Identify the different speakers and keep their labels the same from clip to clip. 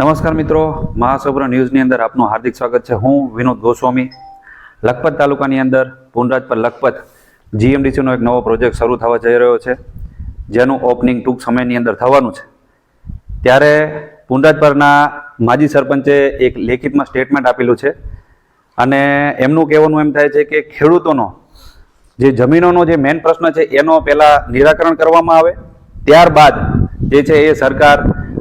Speaker 1: નમસ્કાર મિત્રો મહાસૌર ન્યૂઝની અંદર આપનું હાર્દિક સ્વાગત છે. હું વિનોદ ગોસ્વામી. લખપત તાલુકાની અંદર પુનરાજ પર લખપત જીએમડીસીનો એક નવો પ્રોજેક્ટ શરૂ થવા જઈ રહ્યો છે, જેનું ઓપનિંગ ટૂંક સમયની અંદર થવાનું છે. ત્યારે પુનરાજ પરના માજી સરપંચે એક લેખિતમાં સ્ટેટમેન્ટ આપેલું છે અને એમનું કહેવાનું એમ થાય છે કે ખેડૂતોનો જે જમીનોનો જે મેઇન પ્રશ્ન છે, એનો પહેલાં નિરાકરણ કરવામાં આવે. ત્યારબાદ જે છે એ સરકાર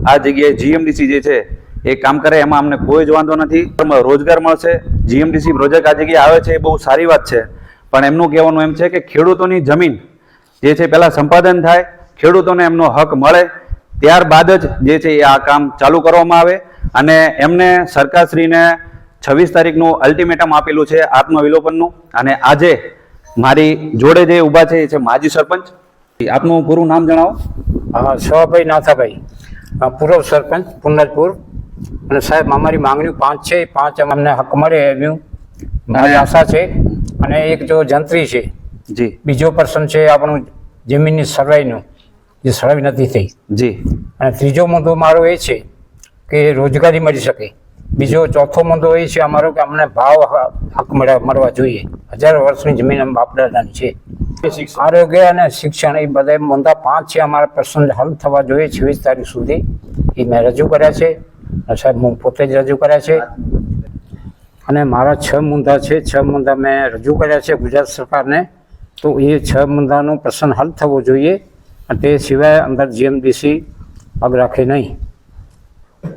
Speaker 1: આ જગ્યાએ જીએમડીસી જે છે, એ કામ કરે, એમાં અમને કોઈ જ વાંધો નથી. રોજગાર મળશે. જીએમડીસી પ્રોજેક્ટ આ જગ્યાએ આવે છે, એ બહુ સારી વાત છે. પણ એમનું કહેવાનું એમ છે કે ખેડૂતોની જમીન જે છે, પહેલાં સંપાદન થાય, ખેડૂતોને એમનો હક મળે, ત્યારબાદ જ જે છે, એ આ કામ ચાલુ કરવામાં આવે. અને એમને સરકારશ્રીને છવ્વીસ તારીખનું અલ્ટિમેટમ આપેલું છે આત્મવિલોપનનું. અને આજે મારી જોડે જે ઊભા છે, એ છે માજી સરપંચ. આપનું પૂરું નામ જણાવો.
Speaker 2: હા, શોભાઈ નાથાભાઈ. પૂર્વ સરપંચ પુનરપુર અને સાહેબ અમારી માંગણી પાંચ છે પાંચ અમને હક મળે એવી મારી આશા છે અને એક જો જંત્રી છે
Speaker 1: જી.
Speaker 2: બીજો પર્સન છે આપણું જમીનની સર્વાઈનું જે સર્વે નથી થઈ.
Speaker 1: જી.
Speaker 2: અને ત્રીજો મુદ્દો મારો એ છે કે રોજગારી મળી શકે. બીજો ચોથો મુદ્દો એ છે અમારો કે અમને ભાવ હક મળવા મળવા જોઈએ. હજારો વર્ષની જમીન અમે બાપદાદાની છે. આરોગ્ય અને શિક્ષણ એ બધા મુદ્દા પાંચ છે અમારા પ્રશ્ન હલ થવા જોઈએ છવ્વીસ તારીખ સુધી. એ મેં રજૂ કર્યા છે. સાહેબ, હું પોતે જ રજૂ કર્યા છે. અને મારા છ મુદ્દા છે. છ મુદ્દા મેં રજૂ કર્યા છે ગુજરાત સરકારને. તો એ છ મુદ્દાનો પ્રશ્ન હલ થવો જોઈએ. અને તે સિવાય અંદર જીએમડીસી પગ રાખે નહીં.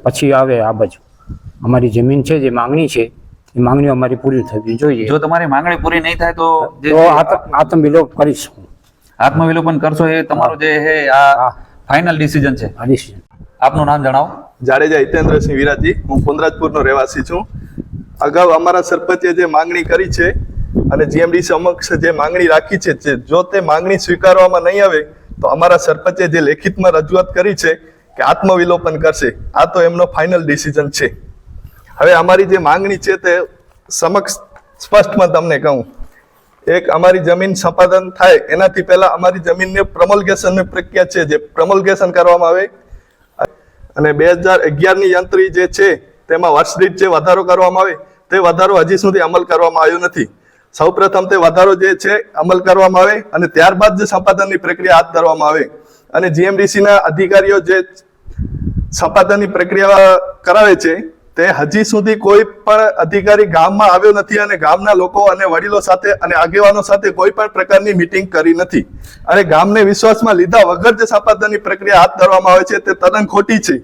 Speaker 2: પછી આવે આ બાજુ. અમારી જમીન છે, જે માંગણી છે એ માંગણીઓ અમારી પૂરી થવી જોઈએ.
Speaker 1: જો તમારી માંગણી પૂરી નહીં થાય તો જે
Speaker 2: આત્મવિલોપ કરીશ
Speaker 1: આત્મવિલોપન કરશો એ તમારું જે છે આ ફાઇનલ ડિસિઝન છે. આપનું નામ જણાવો.
Speaker 3: જાડેજા હિતેન્દ્રસિંહ વિરાજી. હું પુનરાજપુરનો રહેવાસી છું. અગાઉ અમારા સરપંચે જે માંગણી કરી છે અને જીએમડી સમક્ષ જે માંગણી રાખી છે જો તે માંગણી સ્વીકારવામાં નહીં આવે તો અમારા સરપંચે જે લેખિતમાં રજૂઆત કરી છે કે આત્મવિલોપન કરશે આ તો એમનો ફાઇનલ ડિસિઝન છે. હવે અમારી જે માંગણી છે તે સમક્ષ સ્પષ્ટમાં તમને કહું. એક, અમારી જમીન સંપાદન થાય, એનાથી પહેલા અમારી જમીનને પ્રમોલગેશનની પ્રક્રિયા છે, જે પ્રમોલગેશન કરવામાં આવે. અને બે હજાર અગિયારની યંત્રી જે છે, તેમાં વર્ષ જે વધારો કરવામાં આવે, તે વધારો હજી સુધી અમલ કરવામાં આવ્યો નથી. સૌપ્રથમ તે વધારો જે છે, અમલ કરવામાં આવે અને ત્યારબાદ જ સંપાદનની પ્રક્રિયા હાથ ધરવામાં આવે. અને જીએમડીસીના અધિકારીઓ જે સંપાદનની પ્રક્રિયા કરાવે છે તે હજી સુધી કોઈ પણ અધિકારી ગામમાં આવ્યો નથી અને ગામના લોકો અને વડીલો સાથે અને આગેવાનો સાથે કોઈ પણ પ્રકારની મીટિંગ કરી નથી. અને ગામને વિશ્વાસમાં લીધા વગર જે સંપાદનની પ્રક્રિયા હાથ ધરવામાં આવે છે તે તદ્દન ખોટી છે.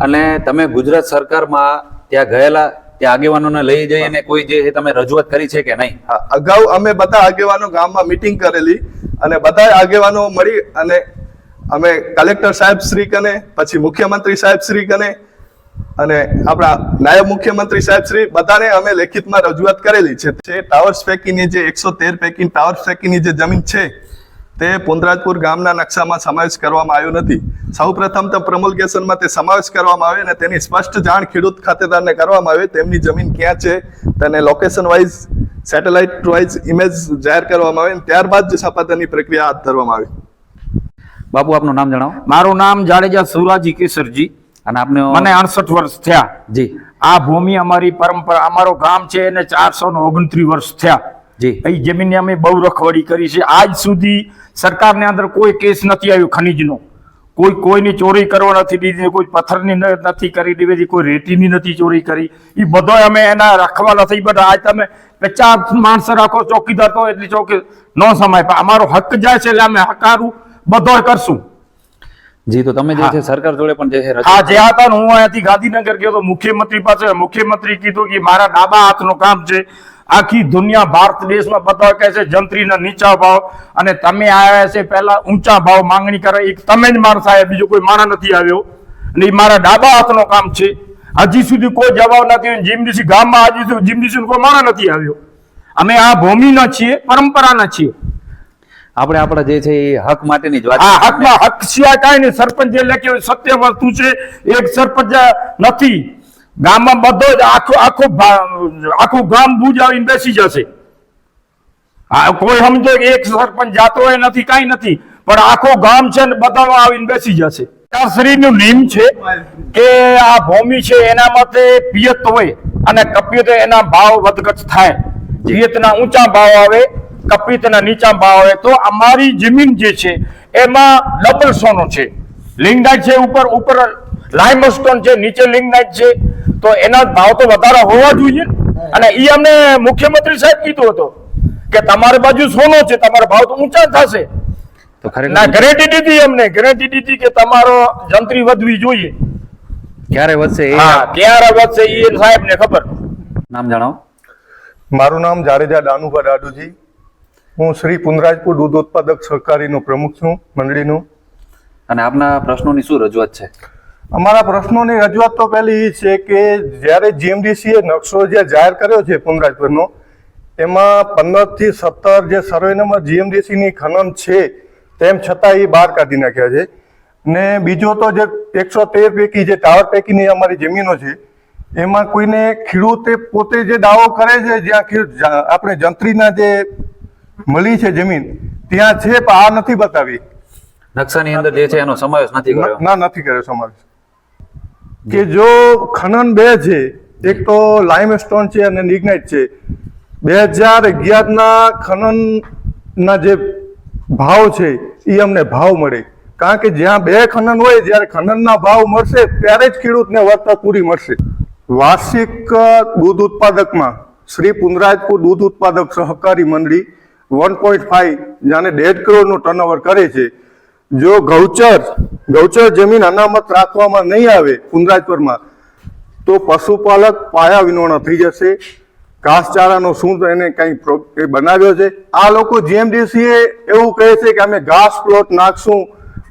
Speaker 1: અને તમે ગુજરાત સરકારમાં ત્યાં ગયેલા ત્યાં આગેવાનોને લઈ જઈને કોઈ જે તમે રજૂઆત કરી છે કે નહીં?
Speaker 3: અગાઉ અમે બધા આગેવાનો ગામમાં મીટિંગ કરેલી અને બધા આગેવાનો મળી અને અમે કલેક્ટર સાહેબ શ્રી કને પછી મુખ્યમંત્રી સાહેબ શ્રી કને અને આપણા નાયબ મુખ્યમંત્રી સાહેબ શ્રી બધાને અમે લેખિતમાં રજૂઆત કરેલી છે. તે ટાવર્સ પૈકીની જે એકસો તેર પૈકી ટાવર્સ પૈકીની જે જમીન છે તે પુંદરાજપુર ગામના નકશામાં સમાવેશ કરવામાં આવ્યો નથી. સૌપ્રથમ તો પ્રમુલગેશનમાં તે સમાવેશ કરવામાં આવે અને તેની સ્પષ્ટ જાણ ખેડૂત ખાતેદારને કરવામાં આવે. તેમની જમીન ક્યાં છે તેને location wise satellite wise image જાહેર કરવામાં આવે અને ત્યારબાદ જ સંપાદનની પ્રક્રિયા હાથ ધરવામાં આવે.
Speaker 1: બાપુ આપનું નામ જણાવો.
Speaker 4: મારું નામ જાડેજા સુરાજી કેસરજી.
Speaker 1: અને આપને
Speaker 4: મને અડસઠ વર્ષ થયા.
Speaker 1: જી.
Speaker 4: આ ભૂમિ અમારી પરંપરા અમારો ગામ છે એને ચારસો ને ઓગણત્રીસ વર્ષ થયા.
Speaker 1: જી.
Speaker 4: એ જમીનની અમે બહુ રખવડી કરી છે. આજ સુધી સરકારને અંદર કોઈ કેસ નથી આવ્યો ખનીજનો. કોઈ કોઈની ચોરી કરવા નથી દીધી કોઈ પથ્થરની નથી કરી દીધી કોઈ રેતીની નથી ચોરી કરી. એ બધો અમે એના રાખવા નથી. બધા આજ તમે પચાસ માણસો રાખો ચોકીદાર તો એટલી ચોકી ન સમાય. અમારો હક જાય છે એટલે અમે હકારું બધો કરશું.
Speaker 1: જી તો તમે જે છે સરકાર જોડે પણ જે છે
Speaker 4: હા જે હતા હું અહીંયાથી ગાંધીનગર ગયો તો મુખ્યમંત્રી પાસે મુખ્યમંત્રી કીધું કે મારા ડાબા હાથનું કામ છે આખી દુનિયા ભારત દેશમાં બધા કહે છે જંત્રીના નીચા ભાવ અને તમે આવ્યા છે પહેલા ઊંચા ભાવ માંગણી કરે એક તમે જ માણસ આવ્યા બીજો કોઈ માણસ નથી આવ્યો. અને એ મારા ડાબા હાથનું કામ છે. હજી સુધી કોઈ જવાબ નથી જીમડીસી ગામમાં હજી સુધી જીમડીસી કોઈ માણસ નથી આવ્યો. અમે આ ભૂમિના છીએ પરંપરાના છીએ.
Speaker 1: આપણે આપણા જે છે એ હક માટેની જ વાત
Speaker 4: આ હકમાં હક સિવાય કાંઈ નહીં. સરપંચ જે લખ્યું સત્ય વસ્તુ છે એક સરપંચ નથી. ગામમાં બધો જ આખું આખું આખું ગામ ભુજ આવીને બેસી જશે. આ કોઈ સમજો કે એક સરપંચ જાતો હોય નથી કાંઈ નથી. પણ આખું ગામ છે ને બધામાં આવીને બેસી જશે. સરકારશ્રીનું નિયમ છે કે આ ભૂમિ છે એના માટે પિયત હોય અને કપિયત એના ભાવ વધઘટ થાય. પિયતના ઊંચા ભાવ આવે કપિયતના નીચા ભાવ હોય તો અમારી જમીન જે છે એમાં ડબલ સોનું છે. લિંગનાઇટ છે ઉપર ઉપર લાઇમસ્ટોન છે નીચે લિંગનાઇટ છે. તો એના ભાવ તો વધારે હોવા જોઈએ. અને એ અમને મુખ્યમંત્રી સાહેબ કીધું હતું કે તમારી બાજુ સોનો છે તમારા ભાવ તો ઊંચા થશે.
Speaker 1: તો
Speaker 4: ના ગેરંટી દીધી અમને. ગેરંટી દીધી કે તમારો જંત્રી વધવી જોઈએ.
Speaker 1: ક્યારે વધશે એ?
Speaker 4: હા ક્યારે વધશે એ સાહેબ ને ખબર.
Speaker 1: નામ જણાવો.
Speaker 5: મારું નામ જાડેજા દાનુભા દાડુજી હું શ્રી પુનરાજપુર દૂધ ઉત્પાદક સહકારીનો પ્રમુખ છું મંડળીનું.
Speaker 1: અને આપના પ્રશ્નોની શું રજૂઆત છે?
Speaker 5: અમારા પ્રશ્નોની રજૂઆત તો પહેલી એ છે કે જ્યારે જીએમડીસીએ નકશો જે જાહેર કર્યો છે પુનરાજપુરનો એમાં પંદરથી સત્તર જે સર્વે નંબર જીએમડીસીની ખનન છે તેમ છતાં એ બહાર કાઢી નાખ્યા છે. ને બીજો તો જે એકસો તેર પૈકી જે ટાવર પૈકીની અમારી જમીનો છે એમાં કોઈને ખેડૂતે પોતે જે દાવો કરે છે જ્યાં આપણે જંત્રીના જે મળી છે જમીન. ત્યાં છે પણ આ નથી બતાવી.
Speaker 1: નકશાની અંદર જે છે એનો સમાવેશ નથી કર્યો.
Speaker 5: ના નથી કર્યો સમાવેશ. કે જો ખનન બે છે એક તો લાઇમસ્ટોન છે અને નિગ્નાઇટ છે. બે હજાર અગિયારના ખનનના જે ભાવ છે એ અમને ભાવ મળે. કારણ કે જ્યાં બે ખનન હોય જ્યારે ખનનના ભાવ મળશે ત્યારે જ ખેડૂતને વળતર પૂરી મળશે. વાર્ષિક દૂધ ઉત્પાદકમાં શ્રી પુનરાજપુર દૂધ ઉત્પાદક સહકારી મંડળી વન પોઈન્ટ ફાઈવ જાણે દેઢ કરોડનું ટર્નઓવર કરે છે. જો ગૌચર ગૌચર જમીન અનામત રાખવામાં નહીં આવે પુનરાજપુરમાં, તો પશુપાલક પાયા વિનોણા થઈ જશે. ઘાસચારાનો શું એને કંઈ બનાવ્યો છે? આ લોકો જીએમડીસીએ એવું કહે છે કે અમે ઘાસ પ્લોટ નાખશું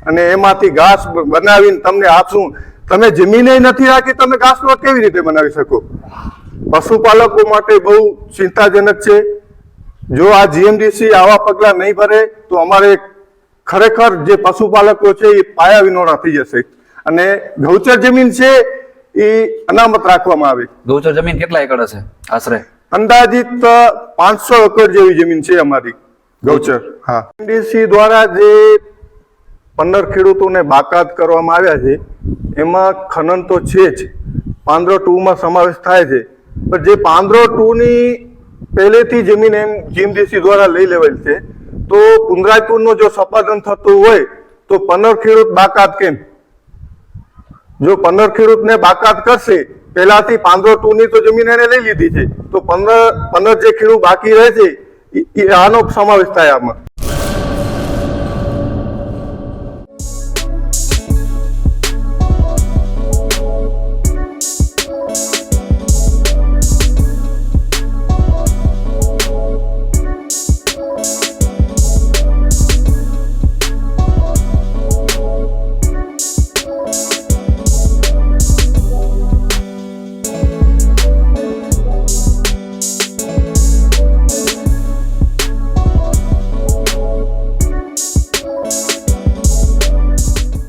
Speaker 5: અને એમાંથી ઘાસ બનાવીને તમને આપશું. તમે જમીને નથી રાખી, તમે ઘાસ પ્લોટ કેવી રીતે બનાવી શકો? પશુપાલકો માટે બહુ ચિંતાજનક છે. જો આ જીએમડીસી આવા પગલા નહીં ભરે તો અમારે ખરેખર જે પશુપાલકો છે એ પાયા વિનોડા થઈ જશે. અને ગૌચર જમીન છે એ અનામત રાખવામાં આવે.
Speaker 1: ગૌચર જમીન કેટલા એકર હશે? આશરે.
Speaker 5: અંદાજિત પાંચસો એકર જેવી જમીન છે અમારી. ગૌચર હા. એમડીસી દ્વારા જે પંદર ખેડૂતોને બાકાત કરવામાં આવ્યા છે એમાં ખનન તો છે જ. પાંદરો ટુ માં સમાવેશ થાય છે. પણ જે પાંદરો ટુ ની પહેલેથી જમીન એમ જીમડીસી દ્વારા લઈ લેવાયેલ છે. તો પુનરાજપુરનું જો સંપાદન થતું હોય, તો પનર ખેડૂત બાકાત કેમ? જો પંદર ખેડૂતને બાકાત કરશે, પહેલાથી પાંદરો ટુની તો જમીન એને લઈ લીધી છે. તો પંદર પંદર જે ખેડૂત બાકી રહે છે ઈ આનો સમાવેશ થાય આમાં.